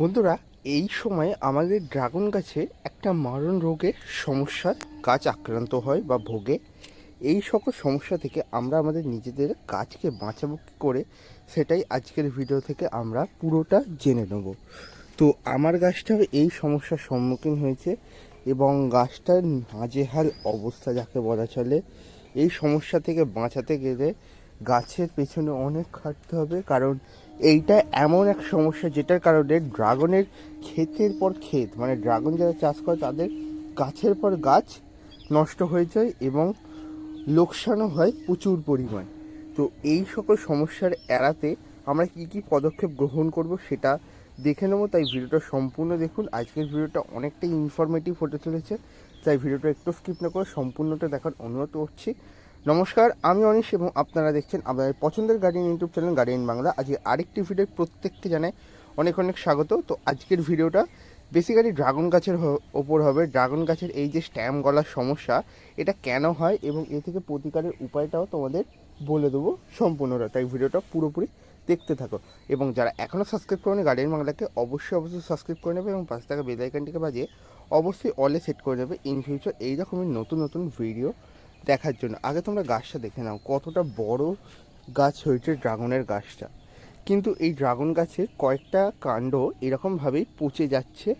বন্ধুরা, এই সময় আমাদের ড্রাগন গাছে একটা মারণ রোগের সমস্যার গাছ আক্রান্ত হয় বা ভোগে। এই সকল সমস্যা থেকে আমরা আমাদের নিজেদের গাছকে বাঁচাবো কী করে, সেটাই আজকের ভিডিও থেকে আমরা পুরোটা জেনে নেব। তো আমার গাছটা এই সমস্যার সম্মুখীন হয়েছে এবং গাছটার নাজেহাল অবস্থা যাকে বলা চলে, এই সমস্যা থেকে বাঁচাতে গেলে গাছের পেছনে অনেক খাটতে হবে। কারণ এইটা এমন এক সমস্যা যেটার কারণে ড্রাগনের ক্ষেতের পর ক্ষেত মানে ড্রাগন যারা চাষ করে তাদের গাছের পর গাছ নষ্ট হয়ে যায় এবং লোকসানও হয় প্রচুর পরিমাণ। তো এই সকল সমস্যার এড়াতে আমরা কি কি পদক্ষেপ গ্রহণ করব সেটা দেখে নেব, তাই ভিডিওটা সম্পূর্ণ দেখুন। আজকের ভিডিওটা অনেকটাই ইনফরমেটিভ হতে চলেছে, তাই ভিডিওটা একটু স্কিপ না করে সম্পূর্ণটা দেখার অনুরোধ করছি। নমস্কার, আমি অনিশ এবং আপনারা দেখছেন আপনাদের পছন্দের Guardian YouTube channel Guardian Bangla আজকে আরেকটি ভিডিও প্রত্যেককে জানাই অনেক অনেক স্বাগত। তো আজকের ভিডিওটা বেসিক্যালি ড্রাগন গাছের ওপর হবে। ড্রাগন গাছের এই যে স্ট্যাম্প গলার সমস্যা, এটা কেন হয় এবং এ থেকে প্রতিকারের উপায়টাও তোমাদের বলে দেবো সম্পূর্ণটা। তাই ভিডিওটা পুরোপুরি দেখতে থাকো। এবং যারা এখনও সাবস্ক্রাইব করেনি গার্ডিয়ান বাংলাকে অবশ্যই অবশ্যই সাবস্ক্রাইব করে নেবে এবং পাশে থাকা বেল আইকনটিকে বাজিয়ে অবশ্যই অলে সেট করে নেবে। ইন ফিউচার এই রকমের নতুন নতুন ভিডিও দেখার জন্য। আগে তোমরা গাছটা দেখে নাও, কতটা বড় গাছ হয়েছে ড্রাগনের গাছটা। কিন্তু এই ড্রাগন গাছের কয়েকটা কাণ্ড এরকমভাবেই পচে যাচ্ছে,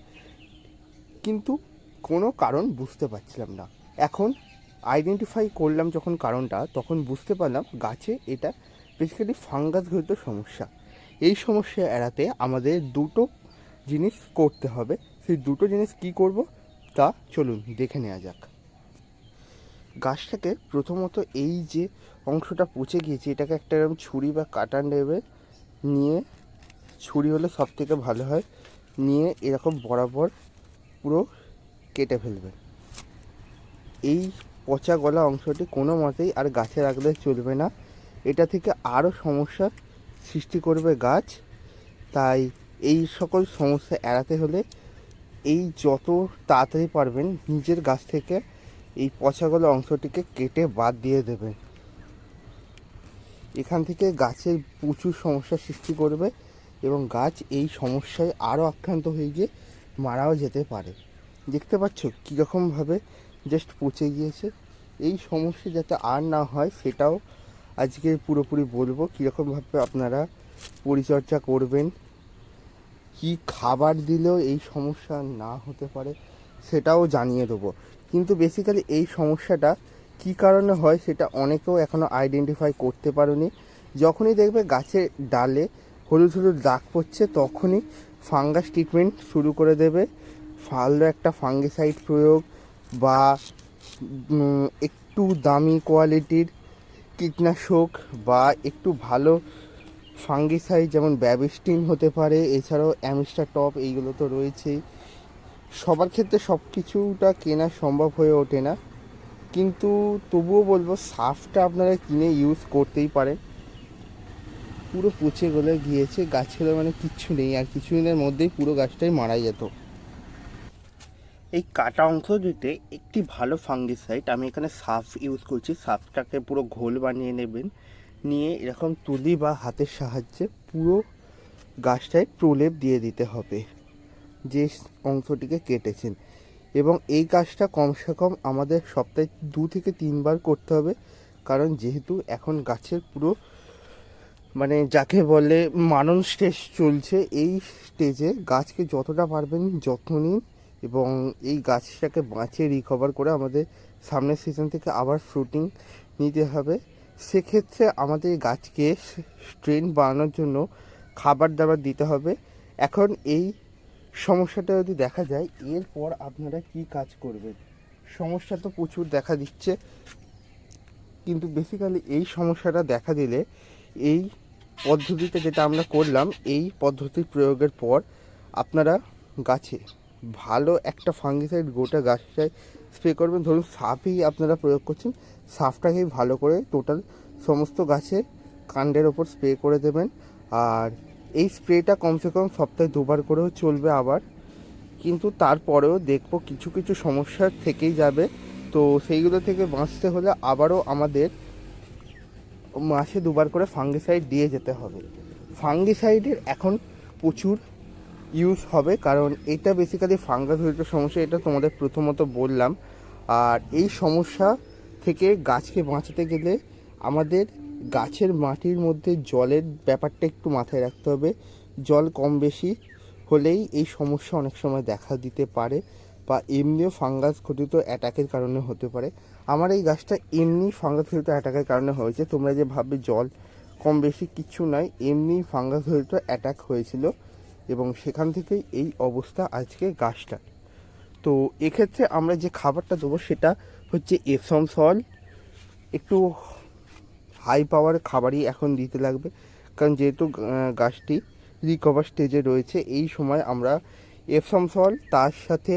কিন্তু কোনো কারণ বুঝতে পারছিলাম না। এখন আইডেন্টিফাই করলাম যখন কারণটা, তখন বুঝতে পারলাম গাছে এটা বেসিক্যালি ফাঙ্গাস ঘটিত সমস্যা। এই সমস্যা এড়াতে আমাদের দুটো জিনিস করতে হবে। সেই দুটো জিনিস কি করব তা চলুন দেখে নেওয়া যাক। গাছটাকে প্রথমত এই যে অংশটা পচে গিয়েছে, এটাকে একটা এরকম ছুরি বা কাটার নেবে, নিয়ে ছুরি হলে সব থেকে ভালো হয়, নিয়ে এরকম বরাবর পুরো কেটে ফেলবে। এই পচা গলা অংশটি কোনো মতেই আর গাছে রাখলে চলবে না। এটা থেকে আরও সমস্যা সৃষ্টি করবে গাছ। তাই এই সকল সমস্যা এড়াতে হলে এই যত তাড়াতাড়ি পারবেন, নিজের গাছ থেকে এই পচাগলা অংশটিকে কেটে বাদ দিয়ে দেবেন এখান থেকে গাছের প্রচুর সমস্যার সৃষ্টি করবে এবং গাছ এই সমস্যায় আরও আক্রান্ত হয়ে গিয়ে মারাও যেতে পারে। দেখতে পাচ্ছ কীরকমভাবে জাস্ট পচে গিয়েছে। এই সমস্যা যাতে আর না হয় সেটাও আজকে পুরোপুরি বলব। কীরকমভাবে আপনারা পরিচর্যা করবেন, কি খাবার দিলেও এই সমস্যা না হতে পারে সেটাও জানিয়ে দেবো। কিন্তু বেসিক্যালি এই সমস্যাটা কি কারণে হয় সেটা অনেকেও এখনও আইডেন্টিফাই করতে পারেনি। যখনই দেখবে গাছের ডালে হলুদ হলুদ দাগ পড়ছে, তখনই ফাঙ্গাস ট্রিটমেন্ট শুরু করে দেবে। ভালো একটা ফাঙ্গিসাইড প্রয়োগ বা একটু দামি কোয়ালিটির কীটনাশক বা একটু ভালো ফাঙ্গিসাইড যেমন ব্যাবিস্টিন হতে পারে, এছাড়াও অ্যামিস্টার টপ এইগুলো তো রয়েছেই। সবার ক্ষেত্রে সব কিছুটা কেনা সম্ভব হয়ে ওঠে না। কিন্তু তবুও বলব, সাফটা আপনারা কিনে ইউজ করতেই পারেন। পুরো পচে গলে গিয়েছে, গাছের মানে কিচ্ছু নেই, আর কিছুদিনের মধ্যেই পুরো গাছটাই মারা যেত। এই কাটা অংশ দিতে একটি ভালো ফাঙ্গিসাইড আমি এখানে সাফ ইউজ করছি। সাফটাকে পুরো ঘোল বানিয়ে নেবেন, নিয়ে এরকম তুলি বা হাতের সাহায্যে পুরো গাছটায় প্রলেপ দিয়ে দিতে হবে। যে অংশটিকে কেটেছেন। এবং এই কাজটা কমসে কম আমাদের সপ্তাহে দু থেকে তিনবার করতে হবে। কারণ যেহেতু এখন গাছের পুরো মানে যাকে বলে মানন স্টেজ চলছে, এই স্টেজে গাছকে যতটা পারবেন যত্ন নিন এবং এই গাছটাকে বাঁচিয়ে রিকভার করে আমাদের সামনের সিজন থেকে আবার ফ্রুটিং নিতে হবে। সেক্ষেত্রে আমাদের গাছকে স্ট্রেন বাড়ানোর জন্য খাবার দাবার দিতে হবে। এখন এই সমস্যাটা যদি দেখা যায়, এরপর আপনারা কি কাজ করবেন? সমস্যা তো প্রচুর দেখা দিচ্ছে। কিন্তু বেসিক্যালি এই সমস্যাটা দেখা দিলে এই পদ্ধতিতে যেটা আমরা করলাম, এই পদ্ধতির প্রয়োগের পর আপনারা গাছে ভালো একটা ফাঙ্গিসাইড গোটা গাছটায় স্প্রে করবেন। ধরুন সাপই আপনারা প্রয়োগ করছেন সাপটাকেই ভালো করে টোটাল সমস্ত গাছের কাণ্ডের ওপর স্প্রে করে দেবেন। আর এই স্প্রেটা কমসে কম সপ্তাহে দুবার করেও চলবে আবার। কিন্তু তারপরেও দেখব কিছু কিছু সমস্যা থেকেই যাবে। তো সেইগুলো থেকে বাঁচতে হলে আবারও আমাদের মাসে দুবার করে ফাঙ্গিসাইড দিয়ে যেতে হবে। ফাঙ্গিসাইডের এখন প্রচুর ইউজ হবে, কারণ এটা বেসিক্যালি ফাঙ্গাস জনিত সমস্যা, এটা তোমাদের প্রথমত বললাম। আর এই সমস্যা থেকে গাছকে বাঁচাতে গেলে আমাদের গাছের মাটির মধ্যে জলের ব্যাপারটা একটু মাথায় রাখতে হবে। জল কম বেশি হলেই এই সমস্যা অনেক সময় দেখা দিতে পারে বা এমনিও ফাঙ্গাস ঘটিত অ্যাটাকের কারণে হতে পারে। আমার এই গাছটা এমনি ফাঙ্গাস ঘটিত অ্যাটাকের কারণে হয়েছে। তোমরা যে ভাববে জল কম বেশি কিচ্ছু নয়, এমনি ফাঙ্গাস ঘটিত অ্যাটাক হয়েছিল এবং সেখান থেকেই এই অবস্থা আজকে গাছটার। তো এক্ষেত্রে আমরা যে খাবারটা দেবো সেটা হচ্ছে এপসম সল। একটু হাই পাওয়ার খাবারই এখন দিতে লাগবে। কারণ যেহেতু গাছটি রিকভার স্টেজে রয়েছে, এই সময় আমরা এপসম সল তার সাথে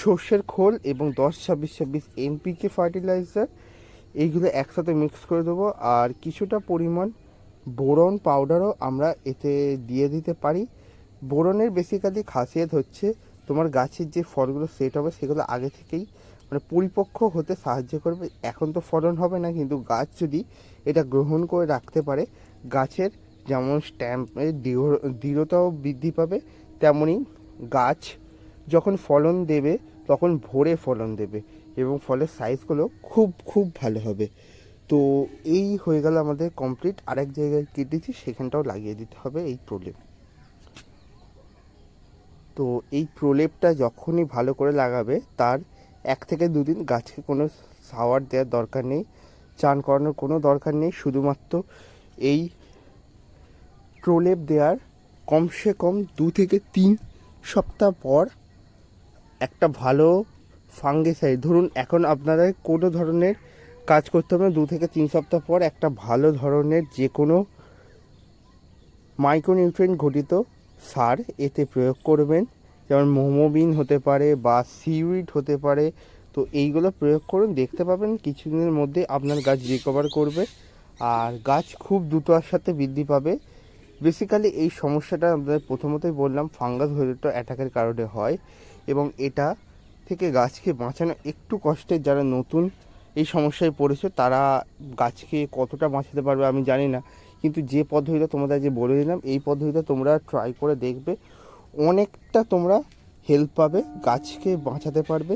সর্ষের খোল এবং দশ ছাব্বিশ ছাব্বিশ এনপিকে ফার্টিলাইজার এইগুলো একসাথে মিক্স করে দেবো। আর কিছুটা পরিমাণ বোরন পাউডারও আমরা এতে দিয়ে দিতে পারি। বোরনের বেসিক্যালি খাসিয়ত হচ্ছে তোমার গাছের যে ফলগুলো সেট হবে, সেগুলো আগে থেকেই মানে পরিপক্ক হতে সাহায্য করবে। এখন তো ফলন হবে না, কিন্তু গাছ যদি এটা গ্রহণ করে রাখতে পারে, গাছের যেমন স্ট্যাম্পের দৃঢ়- দৃঢ়তাও বৃদ্ধি পাবে তেমনই গাছ যখন ফলন দেবে, তখন ভোরে ফলন দেবে এবং ফলের সাইজগুলো খুব খুব ভালো হবে। তো এই হয়ে গেল আমাদের কমপ্লিট আরেক জায়গায় কেটেছি, সেখানটাও লাগিয়ে দিতে হবে এই প্রলেপ। তো এই প্রলেপটা যখনই ভালো করে লাগাবে, তার এক থেকে দুদিন গাছকে কোনো সাওয়ার দেওয়ার দরকার নেই, চান করানোর কোনো দরকার নেই, শুধুমাত্র এই প্রলেপ দেওয়ার কমসে কম দু থেকে তিন সপ্তাহ পর একটা ভালো ফাঙ্গিসাইড। ধরুন, এখন আপনারা কোনো ধরনের কাজ করতে হবে দু থেকে তিন সপ্তাহ পর একটা ভালো ধরনের যে কোনো মাইক্রোনিউট্রিয়েন্ট ঘটিত সার এতে প্রয়োগ করবেন। যেমন মোমোবিন হতে পারে বা সিউইড হতে পারে, তো এইগুলো প্রয়োগ করুন, দেখতে পাবেন কিছুদিনের মধ্যে আপনার গাছ রিকভার করবে আর গাছ খুব দ্রুততার সাথে বৃদ্ধি পাবে। বেসিক্যালি এই সমস্যাটা আপনাদের প্রথমতই বললাম ফাঙ্গাস ভেরিত অ্যাটাকের কারণে হয় এবং এটা থেকে গাছকে বাঁচানো একটু কষ্টের, যারা নতুন এই সমস্যায় পড়েছে তারা গাছকে কতটা বাঁচাতে পারবে আমি জানি না। কিন্তু যে পদ্ধতিটা তোমাদের যে বলে দিলাম, এই পদ্ধতিটা তোমরা ট্রাই করে দেখবে। অনেকটা তোমরা হেল্প পাবে, গাছকে বাঁচাতে পারবে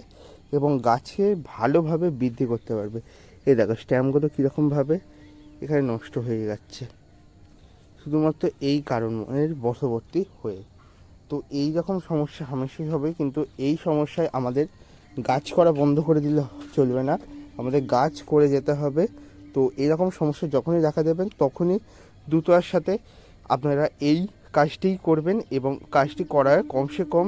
এবং গাছে ভালোভাবে বৃদ্ধি করতে পারবে। এই দেখো স্ট্যাম্পগুলো কীরকমভাবে এখানে নষ্ট হয়ে যাচ্ছে। শুধুমাত্র এই কারণের বশবর্তী হয়ে। তো এই রকম সমস্যা হামেশাই হবে, কিন্তু এই সমস্যায় আমাদের গাছ করা বন্ধ করে দিলে চলবে না। আমাদের গাছ করে যেতে হবে। তো এরকম সমস্যা যখনই দেখা দেবেন, তখনই দ্রুততার সাথে আপনারা এই কাজটিই করবেন এবং কাজটি করার কমসে কম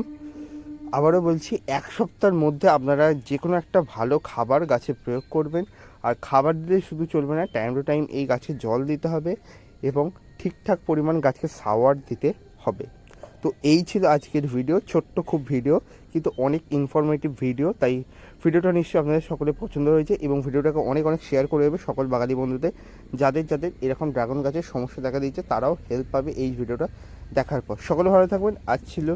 আবারও বলছি, এক সপ্তাহের মধ্যে আপনারা যে কোনো একটা ভালো খাবার গাছে প্রয়োগ করবেন। আর খাবার দিলে শুধু চলবে না টাইম টু টাইম এই গাছে জল দিতে হবে এবং ঠিকঠাক পরিমাণ গাছকে সাওয়ার দিতে হবে। তো এই ছিল আজকের ভিডিও ছোট্ট খুব ভিডিও কিন্তু অনেক ইনফরমেটিভ ভিডিও তাই ভিডিওটা নিশ্চয়ই আপনাদের সকলে পছন্দ হয়েছে এবং ভিডিওটাকে অনেক অনেক শেয়ার করে দেবে সকল বাঙালি বন্ধুদের। যাদের যাদের এরকম ড্রাগন গাছের সমস্যা দেখা দিয়েছে, তারাও হেল্প পাবে এই ভিডিওটা দেখার পর। সকলে ভালো থাকবেন। আজ ছিল,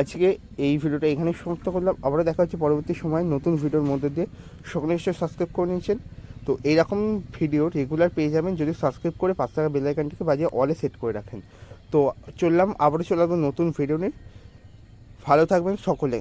আজকে এই ভিডিওটা এখানে সমাপ্ত করলাম। আবারও দেখা হচ্ছে পরবর্তী সময় নতুন ভিডিওর মধ্যে দিয়ে। সকলে নিশ্চয়ই সাবস্ক্রাইব করে নিয়েছেন। তো এইরকম ভিডিও রেগুলার পেয়ে যাবেন যদি সাবস্ক্রাইব করে পাঁচ টাকা বেলাইকানটিকে বাজিয়ে অলে সেট করে রাখেন। তো চললাম, আবারও চলে নতুন ভিডিও নিয়ে। ভালো থাকবেন সকলে।